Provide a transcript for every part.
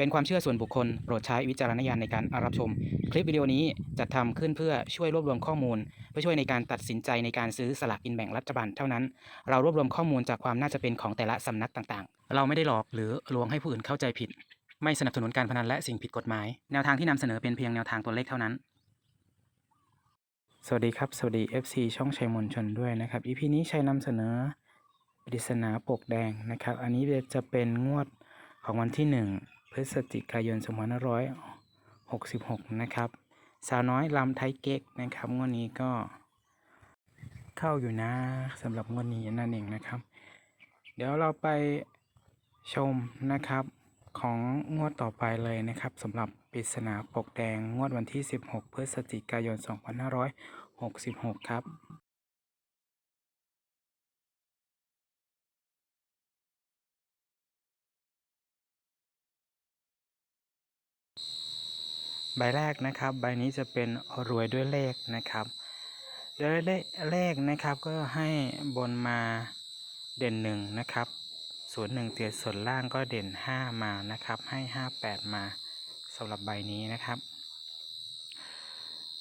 เป็นความเชื่อส่วนบุคคล โปรดใช้วิจารณญาณในการรับชม คลิปวิดีโอนี้จัดทำขึ้นเพื่อช่วยรวบรวมข้อมูล เพื่อช่วยในการตัดสินใจในการซื้อสลากกินแบ่งรัฐบาลเท่านั้น เรารวบรวมข้อมูลจากความน่าจะเป็นของแต่ละสำนักต่างๆ เราไม่ได้หลอกหรือลวงให้ผู้อื่นเข้าใจผิด ไม่สนับสนุนการพนันและสิ่งผิดกฎหมาย แนวทางที่นำเสนอเป็นเพียงแนวทางตัวเลขเท่านั้น สวัสดีครับ สวัสดี FC ช่องชัยมนชนด้วยนะครับ EP นี้ชัยนำเสนอปริศนาปกแดงนะครับ อันนี้จะเป็นงวดของวันที่ 1 พฤศจิกายน2566 นะครับ สาวน้อยลำไทยเก๊กนะครับงวดนี้ก็เข้าอยู่นะสำหรับงวดนี้นั่นเองนะครับ เดี๋ยวเราไปชมนะครับของงวดต่อไปเลยนะครับสำหรับปริศนาปกแดงงวดวันที่ 16 พฤศจิกายน 2566 ครับ ใบแรกนะครับใบนี้จะเป็นรวยด้วยเลขนะครับโดยเลขนะครับก็ให้บนมาเด่นหนึ่งนะครับศูนย์หนึ่งเตียส่วนล่างก็เด่นห้ามานะครับให้ห้าแปดมาสำหรับใบนี้นะครับ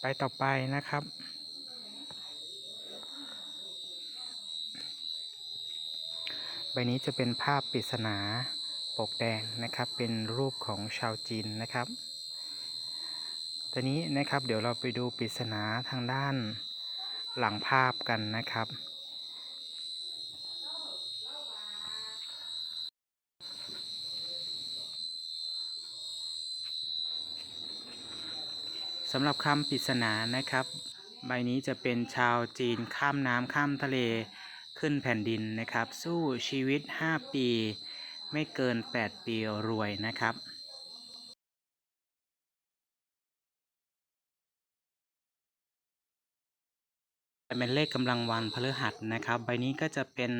ไปต่อไปนะครับใบนี้จะเป็นภาพปริศนาปกแดงนะครับ เป็นรูปของชาวจีนนะครับ ตอนนี้นะครับเดี๋ยวเราไปดูปริศนาทางด้านหลังภาพกันนะครับ สำหรับคำปริศนานะครับ ใบนี้จะเป็นชาวจีนข้ามน้ำข้ามทะเลขึ้นแผ่นดินนะครับ สู้ชีวิต 5 ปี ไม่เกิน 8 ปีรวยนะครับ เป็นเลขกำลังวันพฤหัสนะครับ ใบนี้ก็จะเป็น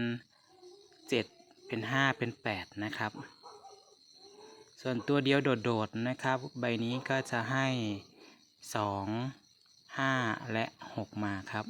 7 เป็น 5 เป็น 8 นะครับ ส่วนตัวเดียวโดดๆนะครับ ใบนี้ก็จะให้ 2 5 และ 6 มาครับ